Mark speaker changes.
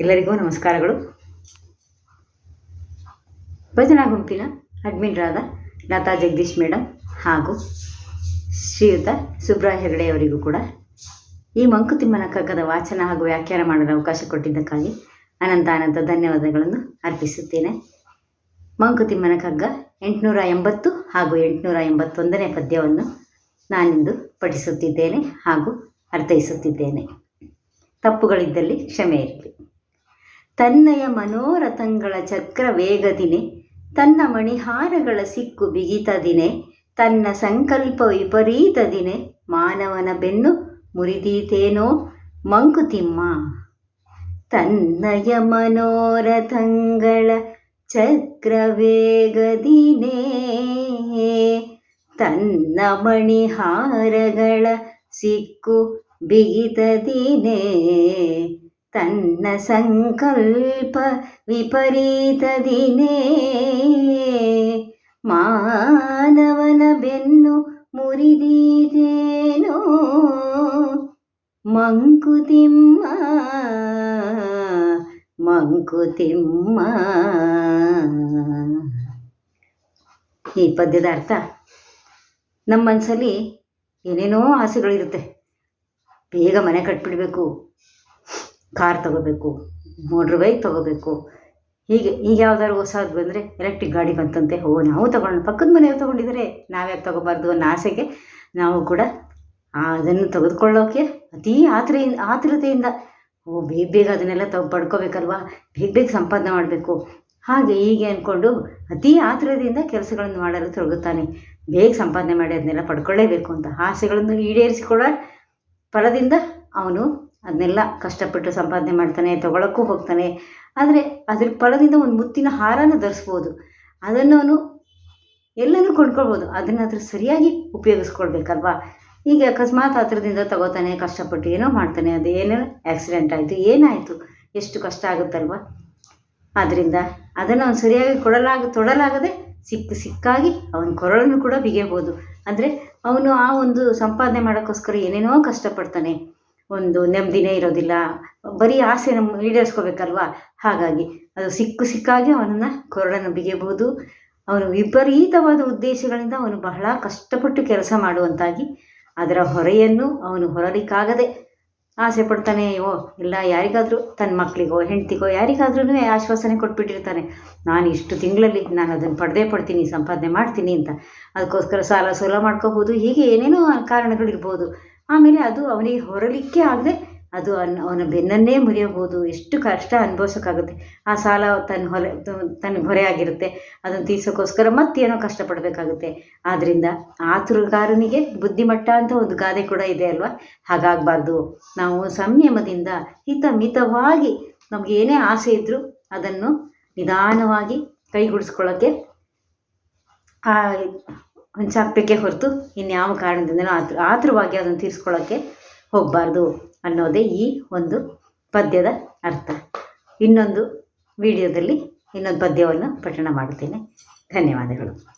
Speaker 1: ಎಲ್ಲರಿಗೂ ನಮಸ್ಕಾರಗಳು. ಭಜನಾ ಗುಂಪಿನ ಅಡ್ಮಿನ್ರಾದ ಲತಾ ಜಗದೀಶ್ ಮೇಡಮ್ ಹಾಗೂ ಶ್ರೀಯುತ ಸುಬ್ರಾಯ ಹೆಗಡೆ ಅವರಿಗೂ ಕೂಡ ಈ ಮಂಕುತಿಮ್ಮನ ಕಗ್ಗದ ವಾಚನ ಹಾಗೂ ವ್ಯಾಖ್ಯಾನ ಮಾಡಲು ಅವಕಾಶ ಕೊಟ್ಟಿದ್ದಕ್ಕಾಗಿ ಅನಂತ ಅನಂತ ಧನ್ಯವಾದಗಳನ್ನು ಅರ್ಪಿಸುತ್ತೇನೆ. ಮಂಕುತಿಮ್ಮನ ಕಗ್ಗ ಎಂಟುನೂರ ಎಂಬತ್ತು ಹಾಗೂ ಎಂಟುನೂರ ಎಂಬತ್ತೊಂದನೇ ಪದ್ಯವನ್ನು ನಾನಿಂದು ಪಠಿಸುತ್ತಿದ್ದೇನೆ ಹಾಗೂ ಅರ್ಥೈಸುತ್ತಿದ್ದೇನೆ. ತಪ್ಪುಗಳಿದ್ದಲ್ಲಿ ಕ್ಷಮೆ ಇರಲಿ. ತನ್ನಯ ಮನೋರಥಂಗಳ ಚಕ್ರ ವೇಗದಿನೆ ತನ್ನ ಮಣಿಹಾರಗಳ ಸಿಕ್ಕು ಬಿಗಿತದಿನೆ, ತನ್ನ ಸಂಕಲ್ಪ ವಿಪರೀತದಿನೆ, ಮಾನವನ ಬೆನ್ನು ಮುರಿದೀತೇನೋ ಮಂಕುತಿಮ್ಮ. ತನ್ನಯ ಮನೋರಥಂಗಳ ಚಕ್ರವೇಗದಿನೇ, ತನ್ನ ಮಣಿಹಾರಗಳ ಸಿಕ್ಕು ಬಿಗಿತದಿನೇ ತನ್ನ ಸಂಕಲ್ಪ ವಿಪರೀತ ದಿನೇ. ಮಾನವನ ಬೆನ್ನು ಮುರಿದೀತೇನೋ? ಮಂಕುತಿಮ್ಮ ಮಂಕುತಿಮ್ಮ ಈ ಪದ್ಯದ ಅರ್ಥ ನಮ್ಮ ಮನಸ್ಸಲ್ಲಿ ಏನೇನೋ ಆಸೆಗಳಿರುತ್ತೆ. ಬೇಗ ಮನೆ ಕಟ್ಬಿಡಬೇಕು. ಕಾರ್ ತಗೋಬೇಕು ಮೋಟ್ರ್ ಬೈಕ್ ತಗೋಬೇಕು. ಹೀಗೆ, ಈಗ ಯಾವ್ದಾದ್ರು ಹೊಸದು ಬಂದರೆ ಎಲೆಕ್ಟ್ರಿಕ್ ಗಾಡಿ ಬಂತಂತೆ, ಓ, ನಾವು ತಗೊಳ್ಳೋಣ ಪಕ್ಕದ ಮನೆಯವ್ರು ತೊಗೊಂಡಿದ್ದಾರೆ ನಾವ್ಯಾಕೆ ತಗೋಬಾರ್ದು ಅನ್ನೋ ಆಸೆಗೆ ನಾವು ಕೂಡ ಅದನ್ನು ತೆಗೆದುಕೊಳ್ಳೋಕೆ ಅತೀ ಆತುರೆಯಿಂದ, ಆತುರತೆಯಿಂದ, ಓ, ಬೇಗ ಬೇಗ ಅದನ್ನೆಲ್ಲ ತಗೊ, ಪಡ್ಕೋಬೇಕಲ್ವಾ? ಬೇಗ ಬೇಗ ಸಂಪಾದನೆ ಮಾಡಬೇಕು. ಹಾಗೆ ಹೀಗೆ ಅಂದ್ಕೊಂಡು ಅತೀ ಆತುರದಿಂದ ಕೆಲಸಗಳನ್ನು ಮಾಡಲು ತೊಡಗುತ್ತಾನೆ. ಬೇಗ ಸಂಪಾದನೆ ಮಾಡಿ ಅದನ್ನೆಲ್ಲ ಪಡ್ಕೊಳ್ಳೇಬೇಕು ಅಂತ ಆಸೆಗಳನ್ನು ಈಡೇರಿಸಿಕೊಳ್ಳ ಫಲದಿಂದ ಅವನು ಅದನ್ನೆಲ್ಲ ಕಷ್ಟಪಟ್ಟು ಸಂಪಾದನೆ ಮಾಡ್ತಾನೆ, ತಗೊಳಕ್ಕೂ ಹೋಗ್ತಾನೆ. ಆದರೆ ಅದ್ರ ಫಲದಿಂದ ಒಂದು ಮುತ್ತಿನ ಹಾರನ ಧರಿಸ್ಬೋದು. ಅದನ್ನು ಅವನು ಎಲ್ಲನೂ ಕೊಂಡ್ಕೊಳ್ಬೋದು. ಅದನ್ನು ಅದ್ರ ಸರಿಯಾಗಿ ಉಪಯೋಗಿಸ್ಕೊಳ್ಬೇಕಲ್ವಾ? ಈಗ ಅಕಸ್ಮಾತ್ ಹತ್ರದಿಂದ ತಗೋತಾನೆ, ಕಷ್ಟಪಟ್ಟು ಏನೋ ಮಾಡ್ತಾನೆ ಅದು ಏನೋ ಆ್ಯಕ್ಸಿಡೆಂಟ್ ಆಯಿತು, ಏನಾಯಿತು? ಎಷ್ಟು ಕಷ್ಟ ಆಗುತ್ತಲ್ವ? ಆದ್ದರಿಂದ ಅದನ್ನು ಅವನು ಸರಿಯಾಗಿ ಕೊಡಲಾಗ, ತೊಡಲಾಗದೆ ಸಿಕ್ಕ ಸಿಕ್ಕಾಗಿ ಅವನ ಕೊರಳನ್ನು ಕೂಡ ಬಿಗಿಯಬಹುದು ಅಂದರೆ ಅವನು ಆ ಒಂದು ಸಂಪಾದನೆ ಮಾಡೋಕ್ಕೋಸ್ಕರ ಏನೇನೋ ಕಷ್ಟಪಡ್ತಾನೆ. ಒಂದು ನೆಮ್ಮದಿನೇ ಇರೋದಿಲ್ಲ. ಬರೀ ಆಸೆ ನಮ್ಮ ಈಡೇರಿಸ್ಕೋಬೇಕಲ್ವಾ? ಹಾಗಾಗಿ ಅದು ಸಿಕ್ಕು ಸಿಕ್ಕಾಗಿ ಅವನನ್ನು ಕೊರಳನ್ನು ಬಿಗಿಯಬಹುದು ಅವನು ವಿಪರೀತವಾದ ಉದ್ದೇಶಗಳಿಂದ ಅವನು ಬಹಳ ಕಷ್ಟಪಟ್ಟು ಕೆಲಸ ಮಾಡುವಂತಾಗಿ ಅದರ ಹೊರೆಯನ್ನು ಅವನು ಹೊರಲಿಕ್ಕಾಗದೆ ಆಸೆ ಪಡ್ತಾನೆ, ಓ, ಇಲ್ಲ, ಯಾರಿಗಾದರೂ ತನ್ನ ಮಕ್ಕಳಿಗೋ, ಹೆಂಡತಿಗೋ ಯಾರಿಗಾದ್ರೂ ಆಶ್ವಾಸನೆ ಕೊಟ್ಬಿಟ್ಟಿರ್ತಾನೆ. ನಾನು ಇಷ್ಟು ತಿಂಗಳಲ್ಲಿ ನಾನು ಅದನ್ನು ಪಡೆದೇ ಪಡ್ತೀನಿ, ಸಂಪಾದನೆ ಮಾಡ್ತೀನಿ ಅಂತ. ಅದಕ್ಕೋಸ್ಕರ ಸಾಲ ಸೋಲ ಮಾಡ್ಕೋಬೋದು ಹೀಗೆ ಏನೇನೋ ಕಾರಣಗಳಿರ್ಬೋದು. ಆಮೇಲೆ ಅದು ಅವನಿಗೆ ಹೊರಲಿಕ್ಕೆ ಆಗದೆ ಅದು ಅನ್, ಅವನ ಬೆನ್ನನ್ನೇ ಮುರಿಯಬಹುದು. ಎಷ್ಟು ಕಷ್ಟ ಅನುಭವಿಸೋಕ್ಕಾಗುತ್ತೆ. ಆ ಸಾಲ ತನ್ನ ಹೊರೆ ತನ್ನ ಹೊರೆ ಆಗಿರುತ್ತೆ. ಅದನ್ನು ತೀರ್ಸೋಕ್ಕೋಸ್ಕರ ಮತ್ತೇನೋ ಕಷ್ಟಪಡಬೇಕಾಗುತ್ತೆ. ಆದ್ದರಿಂದ ಆತುರಗಾರನಿಗೆ ಬುದ್ಧಿಮಟ್ಟ ಅಂತ ಒಂದು ಗಾದೆ ಕೂಡ ಇದೆ ಅಲ್ವಾ? ಹಾಗಾಗಬಾರ್ದು. ನಾವು ಸಂಯಮದಿಂದ ಹಿತ ಮಿತವಾಗಿ ನಮ್ಗೆ ಏನೇ ಆಸೆ ಇದ್ದರೂ ಅದನ್ನು ನಿಧಾನವಾಗಿ ಕೈಗೂಡಿಸ್ಕೊಳ್ಳೋಕ್ಕೆ ಹೊಂಚಾಕ್ಬೇಕೇ ಹೊರತು ಇನ್ಯಾವ ಕಾರಣದಿಂದಲೂ ಆತುರ ಆತುರವಾಗಿ ಅದನ್ನು ತೀರಿಸ್ಕೊಳ್ಳೋಕ್ಕೆ ಹೋಗಬಾರ್ದು ಅನ್ನೋದೇ ಈ ಒಂದು ಪದ್ಯದ ಅರ್ಥ. ಇನ್ನೊಂದು ವಿಡಿಯೋದಲ್ಲಿ ಇನ್ನೊಂದು ಪದ್ಯವನ್ನು ಪಠಣ ಮಾಡುತ್ತೇನೆ. ಧನ್ಯವಾದಗಳು.